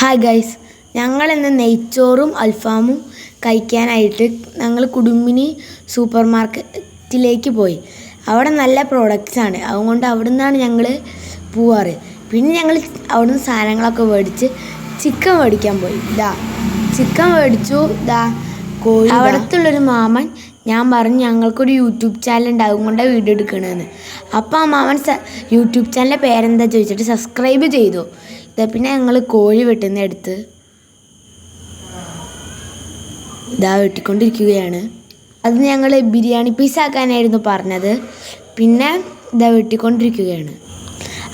Hi guys ഞങ്ങൾ ഇന്ന് നെയ്ച്ചോറും അൽഫാമും കഴിക്കാനായിട്ട് ഞങ്ങൾ കുടുംബിനി സൂപ്പർ മാർക്കറ്റിലേക്ക് പോയി. അവിടെ നല്ല പ്രോഡക്റ്റ്സ് ആണ്. അതുകൊണ്ട് അവിടെ നിന്നാണ് ഞങ്ങൾ പോവാറ്. പിന്നെ ഞങ്ങൾ അവിടെ നിന്ന് സാധനങ്ങളൊക്കെ മേടിച്ച് ചിക്കൻ മേടിക്കാൻ പോയി. ഇതാ ചിക്കൻ മേടിച്ചു. ഇതാ കോഴി അവിടത്തുള്ളൊരു മാമൻ ഞാൻ പറഞ്ഞു ഞങ്ങൾക്കൊരു യൂട്യൂബ് ചാനൽ ഉണ്ട്. അതുകൊണ്ടാണ് വീഡിയോ എടുക്കണമെന്ന് അപ്പോൾ ആ മാമൻ യൂട്യൂബ് ചാനലിന്റെ പേരെന്താ ചോദിച്ചിട്ട് സബ്സ്ക്രൈബ് ചെയ്തു. പിന്നെ ഞങ്ങൾ കോഴി വെട്ടുന്ന എടുത്ത് ഇതാ വെട്ടിക്കൊണ്ടിരിക്കുകയാണ്. അത് ഞങ്ങൾ ബിരിയാണി പീസ് ആക്കാനായിരുന്നു പറഞ്ഞത്. പിന്നെ ഇതാ വെട്ടിക്കൊണ്ടിരിക്കുകയാണ്.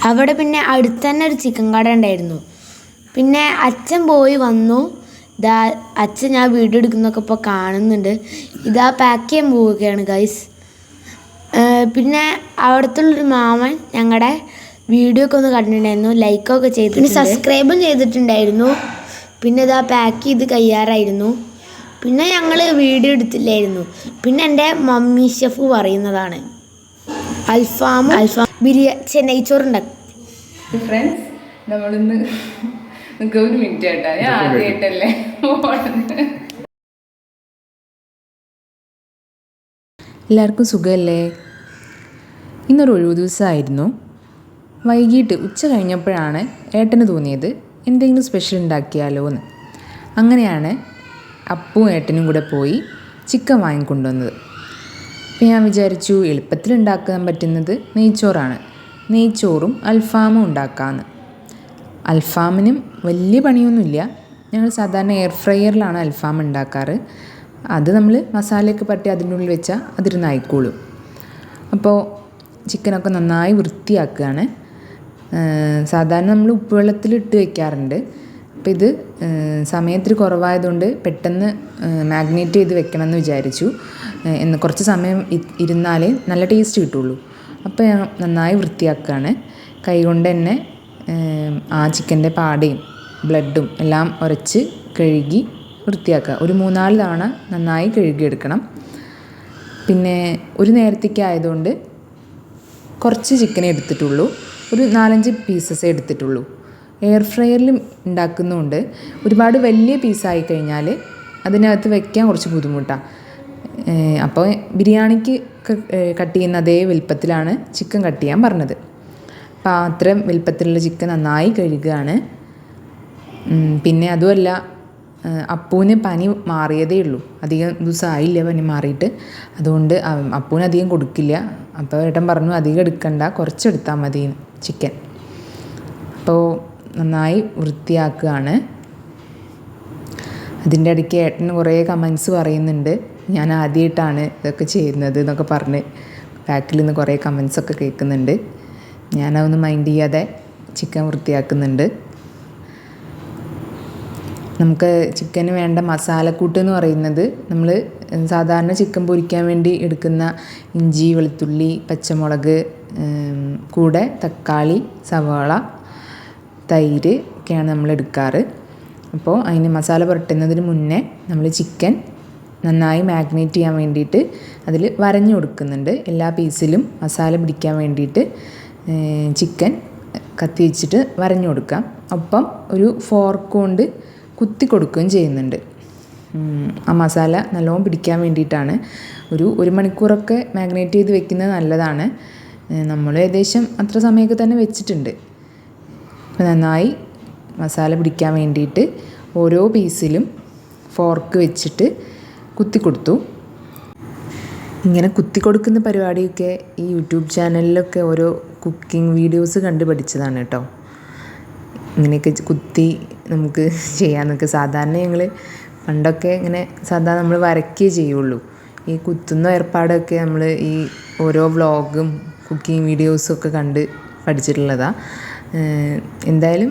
അവിടെ പിന്നെ അടുത്ത് തന്നെ ഒരു ചിക്കൻ കട ഉണ്ടായിരുന്നു. പിന്നെ അച്ഛൻ പോയി വന്നു. ഇതാ അച്ഛൻ ഞാൻ വീഡിയോ എടുക്കുന്നൊക്കെ ഇപ്പോൾ കാണുന്നുണ്ട്. ഇതാ പാക്ക് ചെയ്യാൻ പോവുകയാണ് ഗൈസ് പിന്നെ അവിടുത്തുള്ളൊരു മാമൻ ഞങ്ങളുടെ വീഡിയോ ഒക്കെ ഒന്ന് കണ്ടിട്ടുണ്ടായിരുന്നു. ലൈക്കൊക്കെ ചെയ്തു പിന്നെ സബ്സ്ക്രൈബും ചെയ്തിട്ടുണ്ടായിരുന്നു. പിന്നെ ഇതാ പാക്ക് ചെയ്ത് കയ്യാറായിരുന്നു. പിന്നെ ഞങ്ങൾ വീഡിയോ എടുത്തില്ലായിരുന്നു. പിന്നെ എന്റെ മമ്മി ഷെഫ് പറയുന്നതാണ്. അൽഫാം അൽഫാം. ബിരിയാണി ചെന്നൈ ചോറുണ്ടാക്കും ഫ്രണ്ട്സ് നമ്മളിന്ന് ഒരു മിനിറ്റ് കേട്ടാ. ഞാൻ ആദ്യമായിട്ടല്ലേ എല്ലാവർക്കും സുഖമല്ലേ? ഇന്നൊരു ഒഴിവു ദിവസമായിരുന്നു. വൈകിട്ട് ഉച്ച കഴിഞ്ഞപ്പോഴാണ് ഏട്ടന് തോന്നിയത് എന്തെങ്കിലും സ്പെഷ്യൽ ഉണ്ടാക്കിയാലോ എന്ന് അങ്ങനെയാണ് അപ്പും ഏട്ടനും കൂടെ പോയി ചിക്കൻ വാങ്ങിക്കൊണ്ടുവന്നത്. അപ്പോൾ ഞാൻ വിചാരിച്ചു എളുപ്പത്തിൽ ഉണ്ടാക്കാൻ പറ്റുന്നത് നെയ്ച്ചോറാണ്. നെയ്ച്ചോറും അൽഫാമും ഉണ്ടാക്കാമെന്ന് അൽഫാമിനും വലിയ പണിയൊന്നുമില്ല. ഞങ്ങൾ സാധാരണ എയർ ഫ്രയറിലാണ് അൽഫാം ഉണ്ടാക്കാറ്. അത് നമ്മൾ മസാലയൊക്കെ പറ്റി അതിന്റെ ഉള്ളിൽ വെച്ചാൽ അതിരുന്ന് ആയിക്കോളും. അപ്പോൾ ചിക്കനൊക്കെ നന്നായി വൃത്തിയാക്കുകയാണ്. സാധാരണ നമ്മൾ ഉപ്പുവെള്ളത്തിലിട്ട് വെക്കാറുണ്ട്. അപ്പം ഇത് സമയത്തിൽ കുറവായതുകൊണ്ട് പെട്ടെന്ന് മാഗ്നേറ്റ് ചെയ്ത് വെക്കണം എന്ന് വിചാരിച്ചു എന്ന് കുറച്ച് സമയം ഇരുന്നാലേ നല്ല ടേസ്റ്റ് കിട്ടുള്ളൂ. അപ്പോൾ ഞാൻ നന്നായി വൃത്തിയാക്കുകയാണ് കൈകൊണ്ട് തന്നെ ആ ചിക്കന്റെ പാടയും ബ്ലഡും എല്ലാം ഉരച്ച് കഴുകി വൃത്തിയാക്കുക ഒരു മൂന്നാൽ തവണ നന്നായി കഴുകിയെടുക്കണം. പിന്നെ ഒരു നേരത്തേക്ക് ആയതുകൊണ്ട് കുറച്ച് ചിക്കനേ എടുത്തിട്ടുള്ളൂ. ഒരു നാലഞ്ച് പീസസ് എടുത്തിട്ടുള്ളൂ. എയർ ഫ്രയറിൽ ഉണ്ടാക്കുന്നതുകൊണ്ട് ഒരുപാട് വലിയ പീസായി കഴിഞ്ഞാൽ അതിനകത്ത് വെക്കാൻ കുറച്ച് ബുദ്ധിമുട്ടാണ് അപ്പോൾ ബിരിയാണിക്ക് കട്ട് ചെയ്യുന്ന അതേ വലുപ്പത്തിലാണ് ചിക്കൻ കട്ട് ചെയ്യാൻ പറഞ്ഞത്. അപ്പോൾ അത്രയും വലുപ്പത്തിലുള്ള ചിക്കൻ നന്നായി കഴുകുകയാണ് പിന്നെ അതുമല്ല അപ്പൂന് പനി മാറിയതേ ഉള്ളൂ. അധികം ദിവസം ആയില്ല പനി മാറിയിട്ട്. അതുകൊണ്ട് അപ്പൂന് അധികം കൊടുക്കില്ല. അപ്പോൾ ഏട്ടൻ പറഞ്ഞു അധികം എടുക്കണ്ട കുറച്ചെടുത്താൽ മതി ചിക്കൻ. അപ്പോൾ നന്നായി വൃത്തിയാക്കുകയാണ്. അതിന്റെ ഇടയ്ക്ക് ഏട്ടൻ കുറേ കമൻസ് പറയുന്നുണ്ട്. ഞാൻ ആദ്യമായിട്ടാണ് ഇതൊക്കെ ചെയ്യുന്നത് എന്നൊക്കെ പറഞ്ഞ് ബാക്കിൽ നിന്ന് കുറേ കമൻസ് ഒക്കെ കേൾക്കുന്നുണ്ട്. ഞാനതൊന്നും മൈൻഡ് ചെയ്യാതെ ചിക്കൻ വൃത്തിയാക്കുന്നുണ്ട്. നമുക്ക് ചിക്കന് വേണ്ട മസാലക്കൂട്ട് എന്ന് പറയുന്നത് നമ്മൾ സാധാരണ ചിക്കൻ പൊരിക്കാൻ വേണ്ടി എടുക്കുന്ന ഇഞ്ചി വെളുത്തുള്ളി പച്ചമുളക് കൂടെ തക്കാളി സവാള തൈര് ഒക്കെയാണ് നമ്മൾ എടുക്കാറ്. അപ്പോൾ അതിന് മസാല പുരട്ടുന്നതിന് മുന്നേ നമ്മൾ ചിക്കൻ നന്നായി മാഗ്നേറ്റ് ചെയ്യാൻ വേണ്ടിയിട്ട് അതിൽ വരഞ്ഞു കൊടുക്കുന്നുണ്ട്. എല്ലാ പീസിലും മസാല പിടിക്കാൻ വേണ്ടിയിട്ട് ചിക്കൻ കത്തി വെച്ചിട്ട് വരഞ്ഞു കൊടുക്കാം. ഒപ്പം ഒരു ഫോർക്ക് കൊണ്ട് കുത്തി കൊടുക്കുകയും ചെയ്യുന്നുണ്ട്. ആ മസാല നല്ലോണം പിടിക്കാൻ വേണ്ടിയിട്ടാണ്. ഒരു ഒരു മണിക്കൂറൊക്കെ മാഗ്നേറ്റ് ചെയ്ത് വെക്കുന്നത് നല്ലതാണ്. നമ്മൾ ഏകദേശം അത്ര സമയമൊക്കെ തന്നെ വെച്ചിട്ടുണ്ട്. നന്നായി മസാല പിടിക്കാൻ വേണ്ടിയിട്ട് ഓരോ പീസിലും ഫോർക്ക് വെച്ചിട്ട് കുത്തി കൊടുത്തു. ഇങ്ങനെ കുത്തി കൊടുക്കുന്ന പരിപാടിയൊക്കെ ഈ യൂട്യൂബ് ചാനലിലൊക്കെ ഓരോ കുക്കിംഗ് വീഡിയോസ് കണ്ട് പഠിച്ചതാണ് കേട്ടോ. ഇങ്ങനെയൊക്കെ കുത്തി നമുക്ക് ചെയ്യാൻ നിൽക്കുക സാധാരണ ഞങ്ങൾ പണ്ടൊക്കെ ഇങ്ങനെ സാധാരണ നമ്മൾ വരയ്ക്കേ ചെയ്യുള്ളൂ. ഈ കുത്തുന്ന ഏർപ്പാടൊക്കെ നമ്മൾ ഈ ഓരോ വ്ളോഗും കുക്കിംഗ് വീഡിയോസും ഒക്കെ കണ്ട് പഠിച്ചിട്ടുള്ളതാണ് എന്തായാലും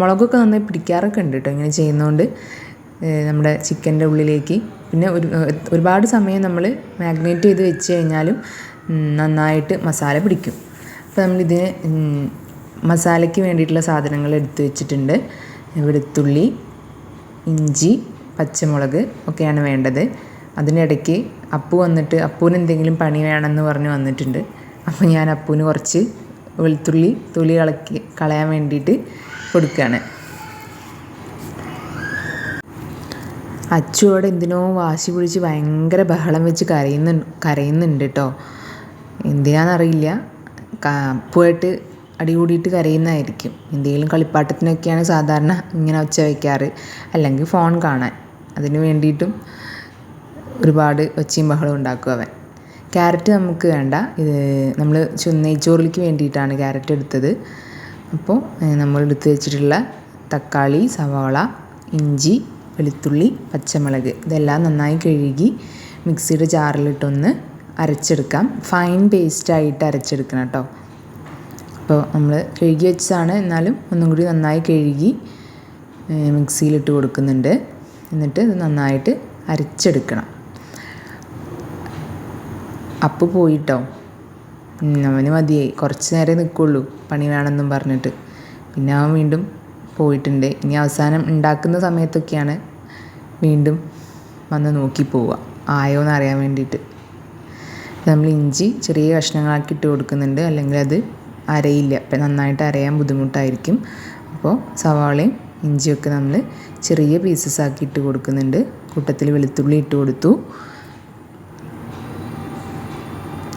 മുളകൊക്കെ നന്നായി പിടിക്കാറൊക്കെ ഉണ്ട് കേട്ടോ ഇങ്ങനെ ചെയ്യുന്നതുകൊണ്ട് നമ്മുടെ ചിക്കന്റെ ഉള്ളിലേക്ക്. പിന്നെ ഒരു ഒരുപാട് സമയം നമ്മൾ മാഗ്നേറ്റ് ചെയ്ത് വെച്ച് കഴിഞ്ഞാലും നന്നായിട്ട് മസാല പിടിക്കും. അപ്പോൾ നമ്മളിതിന് മസാലയ്ക്ക് വേണ്ടിയിട്ടുള്ള സാധനങ്ങൾ എടുത്തു വെച്ചിട്ടുണ്ട്. വെളുത്തുള്ളി ഇഞ്ചി പച്ചമുളക് ഒക്കെയാണ് വേണ്ടത്. അതിനിടയ്ക്ക് അപ്പു വന്നിട്ട് അപ്പൂന് എന്തെങ്കിലും പണി വേണമെന്ന് പറഞ്ഞ് വന്നിട്ടുണ്ട്. അപ്പോൾ ഞാൻ അപ്പൂന് കുറച്ച് വെളുത്തുള്ളി തൊലി കളക്കി കളയാൻ വേണ്ടിയിട്ട് കൊടുക്കുകയാണ്. അച്ചുവോടെ എന്തിനോ വാശി പിടിച്ച് ഭയങ്കര ബഹളം വെച്ച് കരയുന്നു കരയുന്നുണ്ട് കേട്ടോ. എന്തിനാണെന്നറിയില്ല അപ്പുമായിട്ട് അടി കൂടിയിട്ട് കരയുന്നതായിരിക്കും. എന്തെങ്കിലും കളിപ്പാട്ടത്തിനൊക്കെയാണ് സാധാരണ ഇങ്ങനെ ഒച്ച വയ്ക്കാറ്. അല്ലെങ്കിൽ ഫോൺ കാണാൻ. അതിന് വേണ്ടിയിട്ടും ഒരുപാട് ഒച്ചയും ബഹളവും ഉണ്ടാക്കും അവൻ. ക്യാരറ്റ് നമുക്ക് വേണ്ട. ഇത് നമ്മൾ നെയ്ച്ചോറിലേക്ക് വേണ്ടിയിട്ടാണ് ക്യാരറ്റ് എടുത്തത്. അപ്പോൾ നമ്മൾ എടുത്തു വെച്ചിട്ടുള്ള തക്കാളി സവാള ഇഞ്ചി വെളുത്തുള്ളി പച്ചമുളക് ഇതെല്ലാം നന്നായി കഴുകി മിക്സിയുടെ ജാറിലിട്ടൊന്ന് അരച്ചെടുക്കാം. ഫൈൻ പേസ്റ്റായിട്ട് അരച്ചെടുക്കണം കേട്ടോ. അപ്പോൾ നമ്മൾ കഴുകി വെച്ചതാണ്. എന്നാലും ഒന്നും കൂടി നന്നായി കഴുകി മിക്സിയിലിട്ട് കൊടുക്കുന്നുണ്ട്. എന്നിട്ട് ഇത് നന്നായിട്ട് അരച്ചെടുക്കണം. അപ്പ് പോയിട്ടോ? അവന് മതിയായി. കുറച്ച് നേരം നിൽക്കുള്ളൂ പണി വേണമെന്നും പറഞ്ഞിട്ട്. പിന്നെ അവൻ വീണ്ടും പോയിട്ടുണ്ട്. ഇനി അവസാനം ഉണ്ടാക്കുന്ന സമയത്തൊക്കെയാണ് വീണ്ടും വന്ന് നോക്കി പോവുക. ആയോ എന്ന് അറിയാൻ വേണ്ടിയിട്ട് നമ്മൾ ഇഞ്ചി ചെറിയ കഷ്ണങ്ങളാക്കി ഇട്ട് കൊടുക്കുന്നുണ്ട്. അല്ലെങ്കിൽ അത് അരയില്ല. അപ്പം നന്നായിട്ട് അരയാൻ ബുദ്ധിമുട്ടായിരിക്കും. അപ്പോൾ സവാളയും ഇഞ്ചിയൊക്കെ നമ്മൾ ചെറിയ പീസസ് ആക്കി ഇട്ട് കൊടുക്കുന്നുണ്ട്. കൂട്ടത്തിൽ വെളുത്തുള്ളി ഇട്ട് കൊടുത്തു.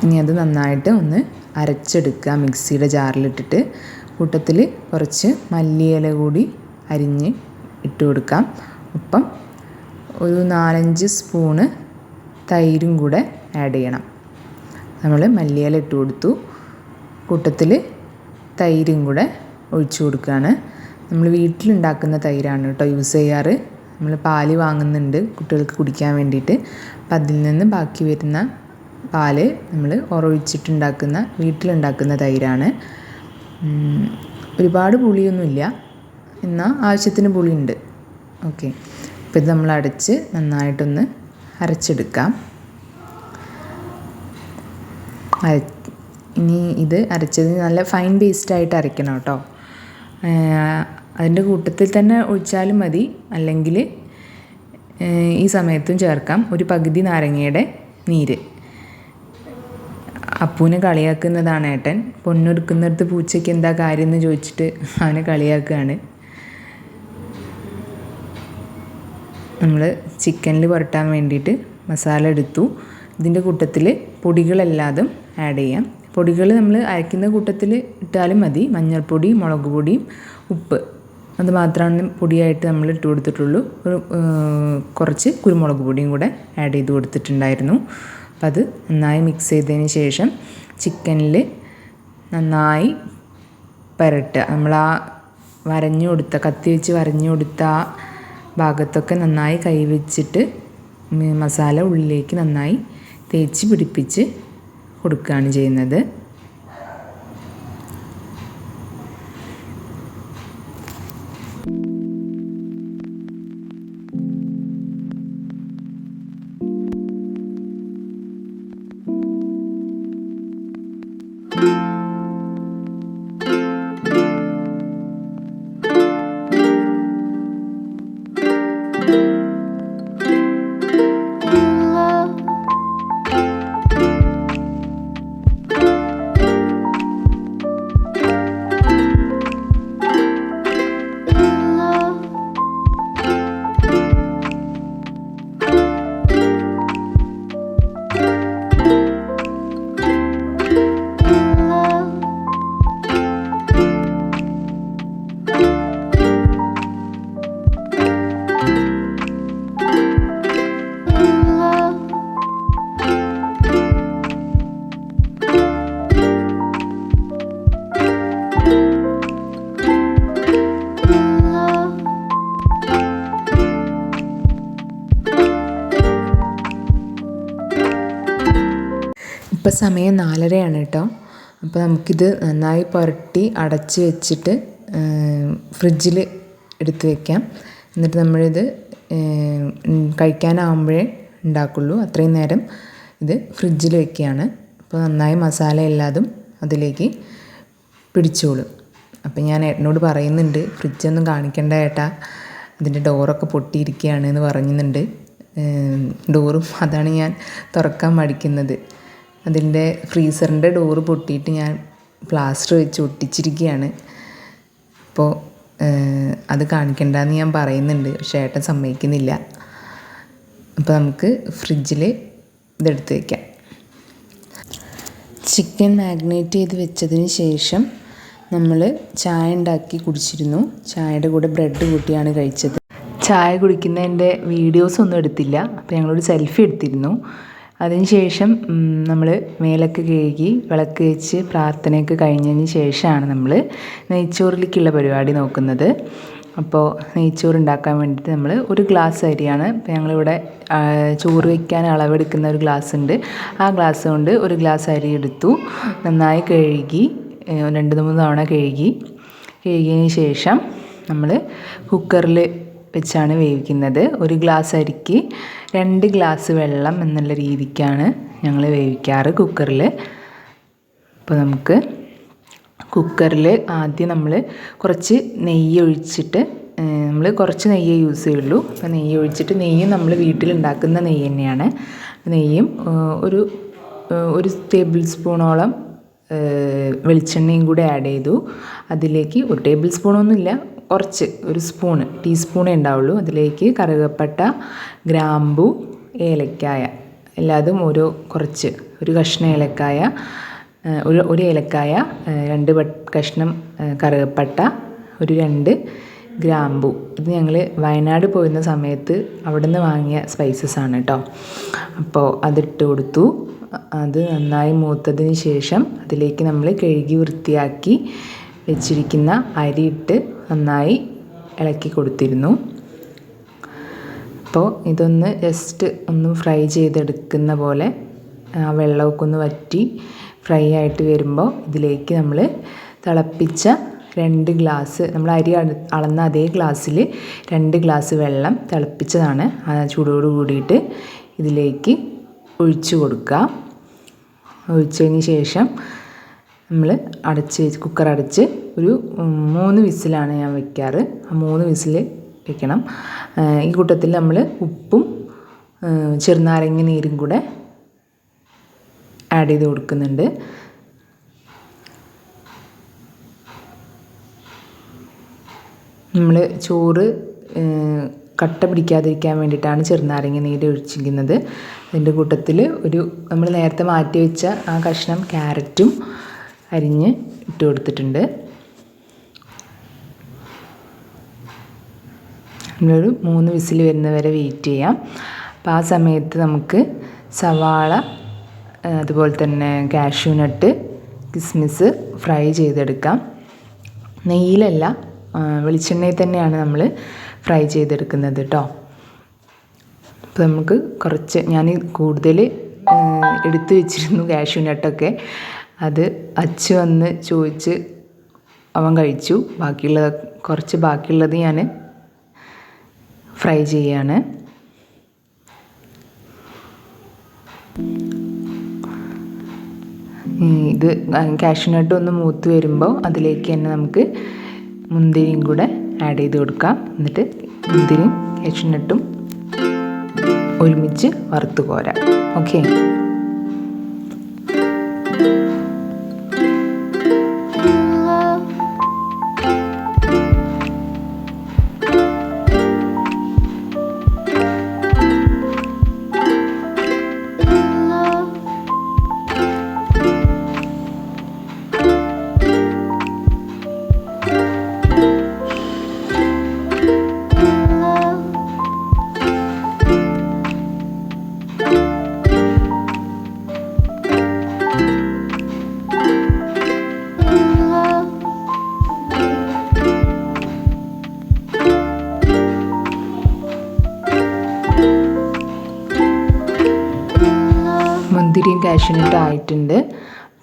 ഇനി അത് നന്നായിട്ട് ഒന്ന് അരച്ചെടുക്കുക. മിക്സിയുടെ ജാറിലിട്ടിട്ട് കൂട്ടത്തിൽ കുറച്ച് മല്ലിയില കൂടി അരിഞ്ഞ് ഇട്ട് കൊടുക്കാം. ഒപ്പം ഒരു നാലഞ്ച് സ്പൂണ് തൈരും കൂടെ ആഡ് ചെയ്യണം. നമ്മൾ മല്ലിയില ഇട്ട് കൊടുത്തു. കൂട്ടത്തിൽ തൈരും കൂടെ ഒഴിച്ചു കൊടുക്കുകയാണ്. നമ്മൾ വീട്ടിലുണ്ടാക്കുന്ന തൈരാണ് കേട്ടോ യൂസ് ചെയ്യാറ്. നമ്മൾ പാൽ വാങ്ങുന്നുണ്ട് കുട്ടികൾക്ക് കുടിക്കാൻ വേണ്ടിയിട്ട്. അപ്പം അതിൽ നിന്ന് ബാക്കി വരുന്ന പാൽ നമ്മൾ ഉറവിച്ചിട്ടുണ്ടാക്കുന്ന വീട്ടിലുണ്ടാക്കുന്ന തൈരാണ്. ഒരുപാട് പുളിയൊന്നുമില്ല. എന്നാൽ ആവശ്യത്തിന് പുളിയുണ്ട്. ഓക്കെ. അപ്പോൾ ഇത് നമ്മൾ അടച്ച് നന്നായിട്ടൊന്ന് അരച്ചെടുക്കാം. അര ഇനി ഇത് അരച്ചത് നല്ല ഫൈൻ പേസ്റ്റായിട്ട് അരയ്ക്കണം കേട്ടോ. അതിന്റെ കൂട്ടത്തിൽ തന്നെ ഒഴിച്ചാലും മതി. അല്ലെങ്കിൽ ഈ സമയത്തും ചേർക്കാം. ഒരു പകുതി നാരങ്ങയുടെ നീര്. അപ്പൂനെ കളിയാക്കുന്നതാണ് ഏട്ടൻ. പൊന്നൊരുക്കുന്നിടത്ത് പൂച്ചയ്ക്ക് എന്താ കാര്യം എന്ന് ചോദിച്ചിട്ട് അവനെ കളിയാക്കുകയാണ്. നമ്മൾ ചിക്കനിൽ പുരട്ടാൻ വേണ്ടിയിട്ട് മസാല എടുത്തു. ഇതിന്റെ കൂട്ടത്തിൽ പൊടികളെല്ലാതും ആഡ് ചെയ്യാം. പൊടികൾ നമ്മൾ അരയ്ക്കുന്ന കൂട്ടത്തിൽ ഇട്ടാലും മതി. മഞ്ഞൾപ്പൊടി മുളക് പൊടിയും ഉപ്പ്. അത് മാത്രമാണ് പൊടിയായിട്ട് നമ്മൾ ഇട്ട് കൊടുത്തിട്ടുള്ളൂ. ഒരു കുറച്ച് കുരുമുളക് പൊടിയും കൂടെ ആഡ് ചെയ്ത് കൊടുത്തിട്ടുണ്ടായിരുന്നു. അപ്പം അത് നന്നായി മിക്സ് ചെയ്തതിന് ശേഷം ചിക്കനിൽ നന്നായി പരട്ടുക. നമ്മൾ ആ വരഞ്ഞു കൊടുത്ത കത്തി വെച്ച് വരഞ്ഞു കൊടുത്ത ആ ഭാഗത്തൊക്കെ നന്നായി കൈ വെച്ചിട്ട് മസാല ഉള്ളിലേക്ക് നന്നായി തേച്ച് പിടിപ്പിച്ച് കൊടുക്കുകയാണ് ചെയ്യുന്നത്. സമയം നാലരയാണ് കേട്ടോ. അപ്പോൾ നമുക്കിത് നന്നായി പുരട്ടി അടച്ച് വെച്ചിട്ട് ഫ്രിഡ്ജിൽ എടുത്ത് വെക്കാം. എന്നിട്ട് നമ്മളിത് കഴിക്കാനാവുമ്പോഴേ ഉണ്ടാക്കുള്ളൂ. അത്രയും നേരം ഇത് ഫ്രിഡ്ജിൽ വെക്കുകയാണ്. അപ്പോൾ നന്നായി മസാല എല്ലാതും അതിലേക്ക് പിടിച്ചോളും. അപ്പം ഞാൻ ഏട്ടനോട് പറയുന്നുണ്ട് ഫ്രിഡ്ജൊന്നും കാണിക്കണ്ട ഏട്ടാ. അതിന്റെ ഡോറൊക്കെ പൊട്ടിയിരിക്കുകയാണ് എന്ന് പറയുന്നുണ്ട് ഡോറും അതാണ് ഞാൻ തുറക്കാൻ മടിക്കുന്നത്. അതിന്റെ ഫ്രീസറിന്റെ ഡോറ് പൊട്ടിയിട്ട് ഞാൻ പ്ലാസ്റ്റർ വെച്ച് ഒട്ടിച്ചിരിക്കുകയാണ്. അപ്പോൾ അത് കാണിക്കണ്ടെന്ന് ഞാൻ പറയുന്നുണ്ട്. പക്ഷേ ഏട്ടൻ സമ്മതിക്കുന്നില്ല. അപ്പോൾ നമുക്ക് ഫ്രിഡ്ജിൽ ഇതെടുത്ത് വയ്ക്കാം ചിക്കൻ മാഗ്നേറ്റ് ചെയ്ത് വെച്ചതിന് ശേഷം നമ്മൾ ചായ ഉണ്ടാക്കി കുടിച്ചിരുന്നു. ചായയുടെ കൂടെ ബ്രെഡ് കൂട്ടിയാണ് കഴിച്ചത്. ചായ കുടിക്കുന്നതിന്റെ വീഡിയോസ് ഒന്നും എടുത്തില്ല. അപ്പോൾ ഞങ്ങളൊരു സെൽഫി എടുത്തിരുന്നു. അതിനുശേഷം നമ്മൾ മേലൊക്കെ കഴുകി വിളക്ക് വെച്ച് പ്രാർത്ഥനയൊക്കെ കഴിഞ്ഞതിന് ശേഷമാണ് നമ്മൾ നെയ്ച്ചോറിലേക്കുള്ള പരിപാടി നോക്കുന്നത്. അപ്പോൾ നെയ്ച്ചോറ് ഉണ്ടാക്കാൻ വേണ്ടിയിട്ട് നമ്മൾ ഒരു ഗ്ലാസ് അരിയാണ്. ഇപ്പോൾ ഞങ്ങളിവിടെ ചോറ് വയ്ക്കാൻ അളവെടുക്കുന്ന ഒരു ഗ്ലാസ് ഉണ്ട്. ആ ഗ്ലാസ് കൊണ്ട് ഒരു ഗ്ലാസ് അരി എടുത്തു. നന്നായി കഴുകി രണ്ട് മൂന്ന് തവണ കഴുകി. കഴുകിയതിന് ശേഷം നമ്മൾ കുക്കറിൽ വെച്ചാണ് വേവിക്കുന്നത്. ഒരു ഗ്ലാസ് അരിക്ക് രണ്ട് ഗ്ലാസ് വെള്ളം എന്നുള്ള രീതിക്കാണ് ഞങ്ങൾ വേവിക്കാറ് കുക്കറിൽ. അപ്പോൾ നമുക്ക് കുക്കറിൽ ആദ്യം നമ്മൾ കുറച്ച് നെയ്യ് ഒഴിച്ചിട്ട് നമ്മൾ കുറച്ച് നെയ്യ് യൂസ് ചെയ്യുള്ളൂ. അപ്പോൾ നെയ്യ് ഒഴിച്ചിട്ട് നെയ്യും നമ്മൾ വീട്ടിലുണ്ടാക്കുന്ന നെയ്യ് തന്നെയാണ്. നെയ്യും ഒരു ഒരു ടേബിൾ സ്പൂണോളം വെളിച്ചെണ്ണയും കൂടെ ആഡ് ചെയ്തു. അതിലേക്ക് ഒരു ടേബിൾ സ്പൂണൊന്നുമില്ല കുറച്ച് ഒരു സ്പൂണ് ടീസ്പൂണേ ഉണ്ടാവുള്ളൂ. അതിലേക്ക് കറുകപ്പട്ട ഗ്രാമ്പു ഏലക്കായ എല്ലാതും ഓരോ കുറച്ച്. ഒരു കഷ്ണം ഏലക്കായ ഒരു ഒരു ഏലക്കായ രണ്ട് കഷ്ണം കറുകപ്പട്ട ഒരു രണ്ട് ഗ്രാമ്പു. ഇത് ഞങ്ങൾ വയനാട് പോയിരുന്ന സമയത്ത് അവിടെ നിന്ന് വാങ്ങിയ സ്പൈസസ് ആണ് കേട്ടോ അപ്പോൾ അതിട്ട് കൊടുത്തു. അത് നന്നായി മൂത്തതിന് ശേഷം അതിലേക്ക് നമ്മൾ കഴുകി വൃത്തിയാക്കി വെച്ചിരിക്കുന്ന അരിയിട്ട് നന്നായി ഇളക്കി കൊടുത്തിരുന്നു. അപ്പോൾ ഇതൊന്ന് ജസ്റ്റ് ഒന്ന് ഫ്രൈ ചെയ്തെടുക്കുന്ന പോലെ ആ വെള്ളമൊക്കെ ഒന്ന് വറ്റി ഫ്രൈ ആയിട്ട് വരുമ്പോൾ ഇതിലേക്ക് നമ്മൾ തിളപ്പിച്ച രണ്ട് ഗ്ലാസ് നമ്മൾ അരി അള- അളന്ന അതേ ഗ്ലാസ്സിൽ രണ്ട് ഗ്ലാസ് വെള്ളം തിളപ്പിച്ചതാണ്. ആ ചൂടോട് കൂടിയിട്ട് ഇതിലേക്ക് ഒഴിച്ചു കൊടുക്കുക. ഒഴിച്ചതിന് ശേഷം നമ്മൾ അടച്ച് കുക്കർ അടച്ച് ഒരു മൂന്ന് വിസിലാണ് ഞാൻ വെക്കാറ്. ആ മൂന്ന് വിസിൽ വെക്കണം. ഈ കൂട്ടത്തിൽ നമ്മൾ ഉപ്പും ചെറുനാരങ്ങ നീരും കൂടെ ആഡ് ചെയ്ത് കൊടുക്കുന്നുണ്ട്. നമ്മൾ ചോറ് കട്ട പിടിക്കാതിരിക്കാൻ വേണ്ടിയിട്ടാണ് ചെറുനാരങ്ങ നീര് ഒഴിച്ചിരിക്കുന്നത്. അതിന്റെ കൂട്ടത്തിൽ ഒരു നമ്മൾ നേരത്തെ മാറ്റി വെച്ച ആ കഷ്ണം ക്യാരറ്റും അരിഞ്ഞ് ഇട്ട് കൊടുത്തിട്ടുണ്ട്. നമ്മളൊരു മൂന്ന് വിസിൽ വരുന്നവരെ വെയിറ്റ് ചെയ്യാം. അപ്പോൾ ആ സമയത്ത് നമുക്ക് സവാള അതുപോലെ തന്നെ കാഷ്യൂ നട്ട് കിസ്മിസ് ഫ്രൈ ചെയ്തെടുക്കാം. നെയ്യിലല്ല വെളിച്ചെണ്ണയിൽ തന്നെയാണ് നമ്മൾ ഫ്രൈ ചെയ്തെടുക്കുന്നത് കേട്ടോ അപ്പോൾ നമുക്ക് കുറച്ച് ഞാൻ കൂടുതൽ എടുത്തു വെച്ചിരുന്നു കാഷ്യൂ നട്ടൊക്കെ അത് അച്ചു വന്ന് ചോദിച്ച് അവൻ കഴിച്ചു. ബാക്കിയുള്ള കുറച്ച് ബാക്കിയുള്ളത് ഞാൻ ഫ്രൈ ചെയ്യാണ്. ഇത് കാഷ്യൂനട്ട് ഒന്ന് മൂത്ത് വരുമ്പോൾ അതിലേക്ക് തന്നെ നമുക്ക് മുന്തിരിയും കൂടെ ആഡ് ചെയ്ത് കൊടുക്കാം. എന്നിട്ട് മുന്തിരിയും കാഷ്യൂനട്ടും ഒരുമിച്ച് വറുത്ത് കോരാം. ഓക്കെ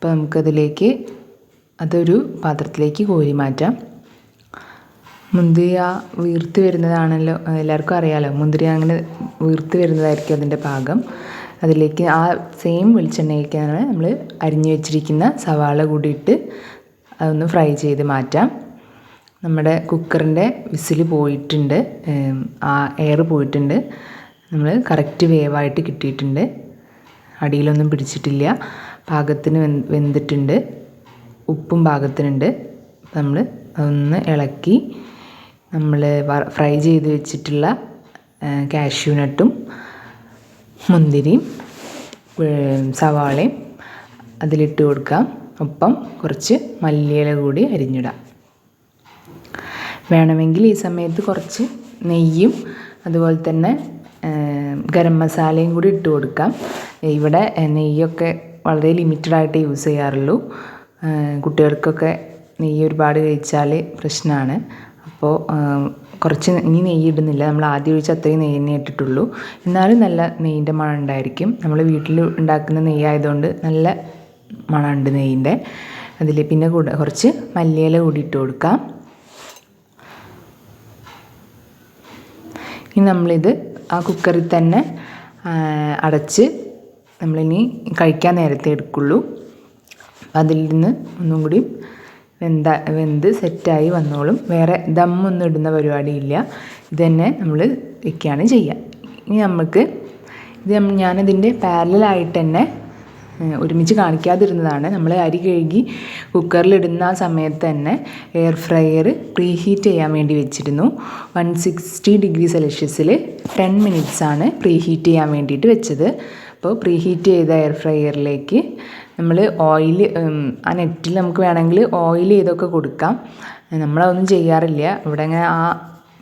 അപ്പോൾ നമുക്കതിലേക്ക് അതൊരു പാത്രത്തിലേക്ക് കോരി മാറ്റാം. മുന്തിരി ആ വീർത്ത് വരുന്നതാണല്ലോ എല്ലാവർക്കും അറിയാമല്ലോ മുന്തിരി അങ്ങനെ വീർത്ത് വരുന്നതായിരിക്കും അതിന്റെ പാകം. അതിലേക്ക് ആ സെയിം വെളിച്ചെണ്ണയിലേക്കാണ് നമ്മൾ അരിഞ്ഞു വെച്ചിരിക്കുന്ന സവാള കൂടി ഇട്ട് അതൊന്ന് ഫ്രൈ ചെയ്ത് മാറ്റാം. നമ്മുടെ കുക്കറിന്റെ വിസിൽ പോയിട്ടുണ്ട് ആ എയർ പോയിട്ടുണ്ട്. നമ്മൾ കറക്റ്റ് വേവായിട്ട് കിട്ടിയിട്ടുണ്ട്. അടിയിലൊന്നും പിടിച്ചിട്ടില്ല. പാകത്തിന് വെന് വെന്തിട്ടുണ്ട്. ഉപ്പും പാകത്തിനുണ്ട്. നമ്മൾ അതൊന്ന് ഇളക്കി നമ്മൾ ഫ്രൈ ചെയ്ത് വെച്ചിട്ടുള്ള കാഷ്യൂ നട്ടും മുന്തിരിയും സവാളയും അതിലിട്ട് കൊടുക്കാം. ഒപ്പം കുറച്ച് മല്ലിയില കൂടി അരിഞ്ഞിടാം. വേണമെങ്കിൽ ഈ സമയത്ത് കുറച്ച് നെയ്യും അതുപോലെ തന്നെ ഗരം മസാലയും കൂടി ഇട്ട് കൊടുക്കാം. ഇവിടെ നെയ്യൊക്കെ വളരെ ലിമിറ്റഡ് ആയിട്ട് യൂസ് ചെയ്യാറുള്ളൂ. കുട്ടികൾക്കൊക്കെ നെയ്യ് ഒരുപാട് കഴിച്ചാൽ പ്രശ്നമാണ്. അപ്പോൾ കുറച്ച് ഇനി നെയ്യ് ഇടുന്നില്ല. നമ്മൾ ആദ്യം ഒഴിച്ച് അത്രയും നെയ്യ് തന്നെ ഇട്ടിട്ടുള്ളൂ. എന്നാലും നല്ല നെയ്യിന്റെ മണം ഉണ്ടായിരിക്കും. നമ്മൾ വീട്ടിൽ ഉണ്ടാക്കുന്ന നെയ്യായതുകൊണ്ട് നല്ല മണമുണ്ട് നെയ്യിന്റെ. അതിൽ പിന്നെ കൂടെ കുറച്ച് മല്ലിയില കൂടി ഇട്ട് കൊടുക്കാം. ഇനി നമ്മളിത് ആ കുക്കറിൽ തന്നെ അടച്ച് നമ്മളിനി കഴിക്കാൻ നേരത്തെ എടുക്കുള്ളൂ. അതിൽ നിന്ന് ഒന്നും കൂടി വെന്ത വെന്ത് സെറ്റായി വന്നോളും. വേറെ ദമ്മൊന്നും ഇടുന്ന പരിപാടിയില്ല. ഇത് നമ്മൾ വയ്ക്കുകയാണ് ചെയ്യുക ഇനി നമുക്ക് ഇത് ഞാനതിന്റെ പാരലായിട്ട് തന്നെ ഒരുമിച്ച് കാണിക്കാതിരുന്നതാണ്. നമ്മൾ അരി കഴുകി കുക്കറിലിടുന്ന ആ സമയത്ത് തന്നെ എയർ ഫ്രയർ പ്രീ ഹീറ്റ് ചെയ്യാൻ വേണ്ടി വെച്ചിരുന്നു. വൺ സിക്സ്റ്റി ഡിഗ്രി സെൽഷ്യസിൽ ടെൻ മിനിറ്റ്സാണ് പ്രീ ഹീറ്റ് ചെയ്യാൻ വേണ്ടിയിട്ട് വെച്ചത്. അപ്പോൾ പ്രീ ഹീറ്റ് ചെയ്ത എയർ ഫ്രയറിലേക്ക് നമ്മൾ ഓയിൽ ആ നെറ്റിൽ നമുക്ക് വേണമെങ്കിൽ ഓയിൽ ചെയ്തൊക്കെ കൊടുക്കാം. നമ്മളതൊന്നും ചെയ്യാറില്ല. ഇവിടെ അങ്ങനെ ആ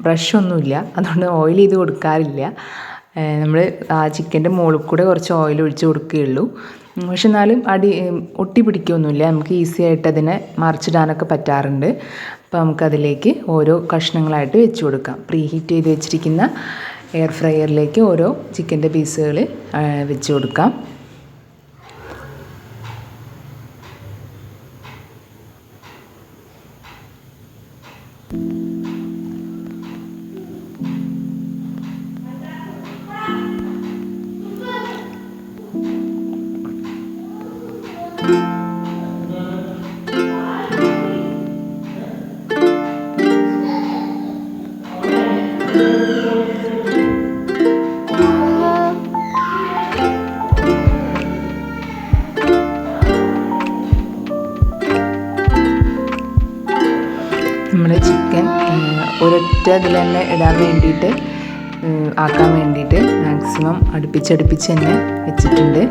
ബ്രഷ് ഒന്നുമില്ല. അതുകൊണ്ട് ഓയിൽ ചെയ്ത് കൊടുക്കാറില്ല. നമ്മൾ ആ ചിക്കന്റെ മുകളിൽ കൂടെ കുറച്ച് ഓയിൽ ഒഴിച്ച് കൊടുക്കുകയുള്ളൂ. പക്ഷെ എന്നാലും അടി ഒട്ടി പിടിക്കുകയൊന്നുമില്ല നമുക്ക് ഈസി ആയിട്ട് അതിനെ മറിച്ചിടാനൊക്കെ പറ്റാറുണ്ട്. അപ്പോൾ നമുക്കതിലേക്ക് ഓരോ കഷ്ണങ്ങളായിട്ട് വെച്ച് കൊടുക്കാം. പ്രീ ഹീറ്റ് ചെയ്ത് വെച്ചിരിക്കുന്ന എയർ ഫ്രയറിലേക്ക് ഓരോ ചിക്കന്റെ പീസുകൾ വെച്ച് കൊടുക്കാം. നമ്മൾ ഇതിൽ തന്നെ ഇടാൻ വേണ്ടിയിട്ട് ആക്കാൻ വേണ്ടിയിട്ട് മാക്സിമം അടുപ്പിച്ചടുപ്പിച്ച് തന്നെ വെച്ചിട്ടുണ്ട്.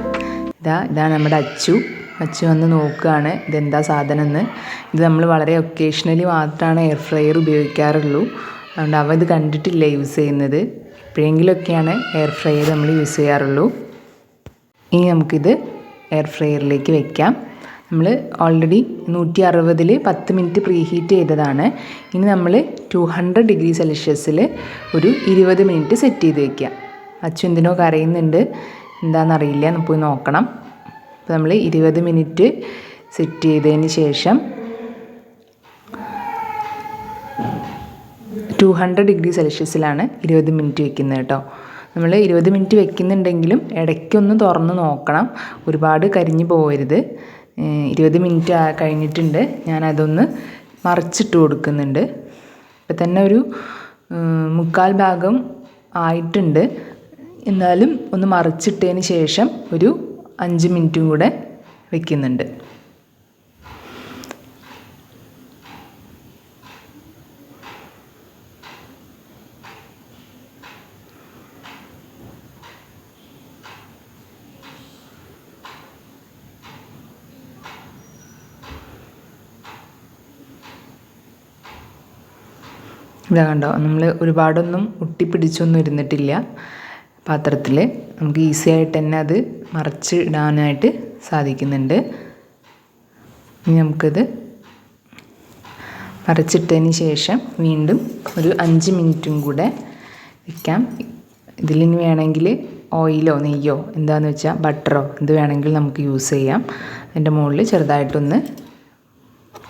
ഇതാ ഇതാണ് നമ്മുടെ അച്ചു. അച്ചു വന്ന് നോക്കുകയാണ് ഇതെന്താ സാധനം എന്ന് ഇത് നമ്മൾ വളരെ ഒക്കേഷണലി മാത്രമാണ് എയർ ഫ്രയർ ഉപയോഗിക്കാറുള്ളൂ. അതുകൊണ്ട് അവ ഇത് കണ്ടിട്ടില്ല യൂസ് ചെയ്യുന്നത്. എപ്പോഴെങ്കിലുമൊക്കെയാണ് എയർ ഫ്രയർ നമ്മൾ യൂസ് ചെയ്യാറുള്ളൂ. ഇനി നമുക്കിത് എയർ ഫ്രയറിലേക്ക് വെക്കാം. നമ്മൾ ഓൾറെഡി നൂറ്റി അറുപതിൽ പത്ത് മിനിറ്റ് പ്രീ ഹീറ്റ് ചെയ്തതാണ്. ഇനി നമ്മൾ ടു ഹൺഡ്രഡ് ഡിഗ്രി സെൽഷ്യസിൽ ഒരു ഇരുപത് മിനിറ്റ് സെറ്റ് ചെയ്ത് വെക്കുക അച്ചു എന്തിനോ കരയുന്നുണ്ട്. എന്താണെന്നറിയില്ല പോയി നോക്കണം. അപ്പോൾ നമ്മൾ ഇരുപത് മിനിറ്റ് സെറ്റ് ചെയ്തതിന് ശേഷം ടു ഹൺഡ്രഡ് ഡിഗ്രി സെൽഷ്യസിലാണ് ഇരുപത് മിനിറ്റ് വെക്കുന്നത് കേട്ടോ. നമ്മൾ ഇരുപത് മിനിറ്റ് വെക്കുന്നുണ്ടെങ്കിലും ഇടയ്ക്കൊന്ന് തുറന്ന് നോക്കണം. ഒരുപാട് കരിഞ്ഞു പോകരുത് ഇരുപത് മിനിറ്റ് കഴിഞ്ഞിട്ടുണ്ട്. ഞാനതൊന്ന് മറിച്ചിട്ട് കൊടുക്കുന്നുണ്ട്. ഇപ്പം തന്നെ ഒരു മുക്കാൽ ഭാഗം ആയിട്ടുണ്ട്. എന്നാലും ഒന്ന് മറിച്ചിട്ടതിന് ശേഷം ഒരു അഞ്ച് മിനിറ്റും കൂടെ വെക്കുന്നുണ്ട്. ഇതാ കണ്ടോ നമ്മൾ ഒരുപാടൊന്നും ഒട്ടിപ്പിടിച്ചൊന്നും ഇരുന്നിട്ടില്ല പാത്രത്തിൽ നമുക്ക് ഈസി ആയിട്ട് തന്നെ അത് മറച്ച് ഇടാനായിട്ട് സാധിക്കുന്നുണ്ട്. ഇനി നമുക്കിത് മറച്ചിട്ടതിന് ശേഷം വീണ്ടും ഒരു അഞ്ച് മിനിറ്റും കൂടെ വയ്ക്കാം ഇതിലിനി വേണമെങ്കിൽ ഓയിലോ നെയ്യോ എന്താണെന്ന് വെച്ചാൽ ബട്ടറോ എന്ത് വേണമെങ്കിലും നമുക്ക് യൂസ് ചെയ്യാം. അതിന്റെ മുകളിൽ ചെറുതായിട്ടൊന്ന്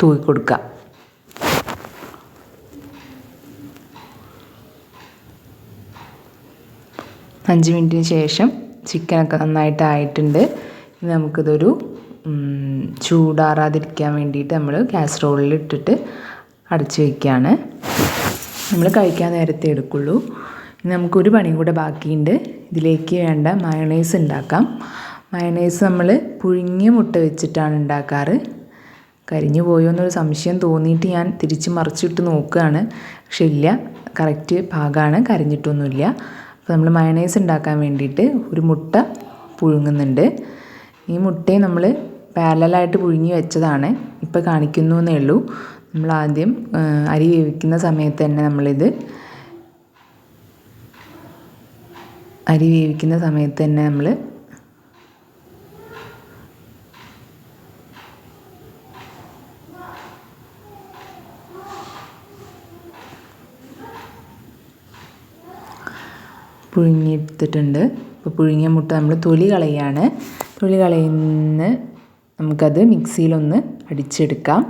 തൂക്കി കൊടുക്കാം അഞ്ച് മിനിറ്റിന് ശേഷം ചിക്കനൊക്കെ നന്നായിട്ട് ആയിട്ടുണ്ട്. ഇനി നമുക്കിതൊരു ചൂടാറാതിരിക്കാൻ വേണ്ടിയിട്ട് നമ്മൾ കാസറോളിൽ ഇട്ടിട്ട് അടച്ച് വയ്ക്കുകയാണ് നമ്മൾ കഴിക്കാൻ നേരത്തെ എടുക്കുള്ളൂ. ഇനി നമുക്കൊരു പണിയും കൂടെ ബാക്കിയുണ്ട്. ഇതിലേക്ക് വേണ്ട മയണൈസ് ഉണ്ടാക്കാം. മയണൈസ് നമ്മൾ പുഴുങ്ങിയ മുട്ട വെച്ചിട്ടാണ് ഉണ്ടാക്കാറ്. കരിഞ്ഞു പോയോ എന്നൊരു സംശയം തോന്നിയിട്ട് ഞാൻ തിരിച്ച് മറിച്ചിട്ട് നോക്കുകയാണ്. പക്ഷെ ഇല്ല കറക്റ്റ് പാകമാണ് കരിഞ്ഞിട്ടൊന്നുമില്ല. അപ്പോൾ നമ്മൾ മയണൈസ് ഉണ്ടാക്കാൻ വേണ്ടിയിട്ട് ഒരു മുട്ട പുഴുങ്ങുന്നുണ്ട്. ഈ മുട്ടയെ നമ്മൾ പാരലായിട്ട് പുഴുങ്ങി വെച്ചതാണ്. ഇപ്പോൾ കാണിക്കുന്നു എന്നേ ഉള്ളൂ. നമ്മൾ ആദ്യം അരി വേവിക്കുന്ന സമയത്ത് തന്നെ നമ്മളിത് അരി വേവിക്കുന്ന സമയത്ത് തന്നെ നമ്മൾ പുഴുങ്ങിയെടുത്തിട്ടുണ്ട്. ഇപ്പോൾ പുഴുങ്ങിയ മുട്ട നമ്മൾ തൊലി കളയാണ്. തൊലി കളയുന്ന നമുക്കത് മിക്സിയിലൊന്ന് അടിച്ചെടുക്കാം.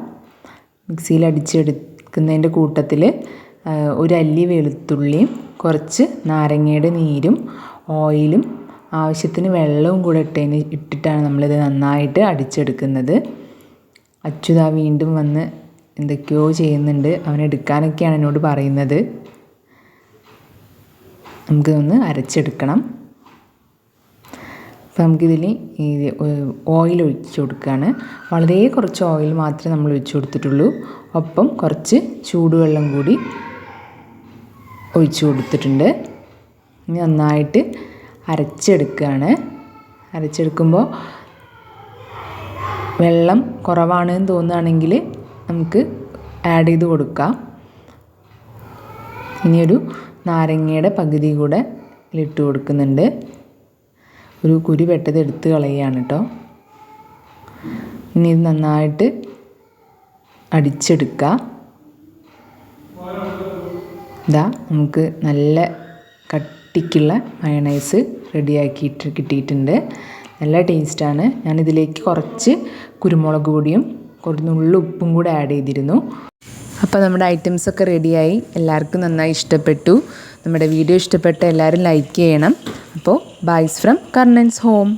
മിക്സിയിൽ അടിച്ചെടുക്കുന്നതിന്റെ കൂട്ടത്തിൽ ഒരു അല്ലി വെളുത്തുള്ളിയും കുറച്ച് നാരങ്ങയുടെ നീരും ഓയിലും ആവശ്യത്തിന് വെള്ളവും കൂടെ ഇട്ടതിന് ഇട്ടിട്ടാണ് നമ്മളിത് നന്നായിട്ട് അടിച്ചെടുക്കുന്നത്. അച്യുത വീണ്ടും വന്ന് എന്തൊക്കെയോ ചെയ്യുന്നുണ്ട്. അവനെടുക്കാനൊക്കെയാണ് എന്നോട് പറയുന്നത്. നമുക്കിതൊന്ന് അരച്ചെടുക്കണം. അപ്പോൾ നമുക്കിതിൽ ഈ ഓയിൽ ഒഴിച്ച് കൊടുക്കുകയാണ് വളരെ കുറച്ച് ഓയിൽ മാത്രമേ നമ്മൾ ഒഴിച്ച് കൊടുത്തിട്ടുള്ളൂ. ഒപ്പം കുറച്ച് ചൂടുവെള്ളം കൂടി ഒഴിച്ച് കൊടുത്തിട്ടുണ്ട്. ഇനി നന്നായിട്ട് അരച്ചെടുക്കുകയാണ്. അരച്ചെടുക്കുമ്പോൾ വെള്ളം കുറവാണ് എന്ന് തോന്നുകയാണെങ്കിൽ നമുക്ക് ആഡ് ചെയ്ത് കൊടുക്കാം. ഇനിയൊരു നാരങ്ങയുടെ പകുതി കൂടെ ഇട്ട് കൊടുക്കുന്നുണ്ട്. ഒരു കുരു പെട്ടത് എടുത്ത് കളയുകയാണ് കേട്ടോ. ഇനി ഇത് നന്നായിട്ട് അടിച്ചെടുക്കുക ഇതാ നമുക്ക് നല്ല കട്ടിക്കുള്ള മയണൈസ് റെഡിയാക്കിയിട്ട് കിട്ടിയിട്ടുണ്ട്. നല്ല ടേസ്റ്റാണ്. ഞാനിതിലേക്ക് കുറച്ച് കുരുമുളക് പൊടിയും കുറച്ച് നുള്ളു ഉപ്പും കൂടെ ആഡ് ചെയ്തിരുന്നു. അപ്പോൾ നമ്മുടെ ഐറ്റംസ് ഒക്കെ റെഡിയായി എല്ലാവർക്കും നന്നായി ഇഷ്ടപ്പെട്ടു. നമ്മുടെ വീഡിയോ ഇഷ്ടപ്പെട്ട എല്ലാവരും ലൈക്ക് ചെയ്യണം. അപ്പോൾ ബൈസ് ഫ്രം കർണൻസ് ഹോം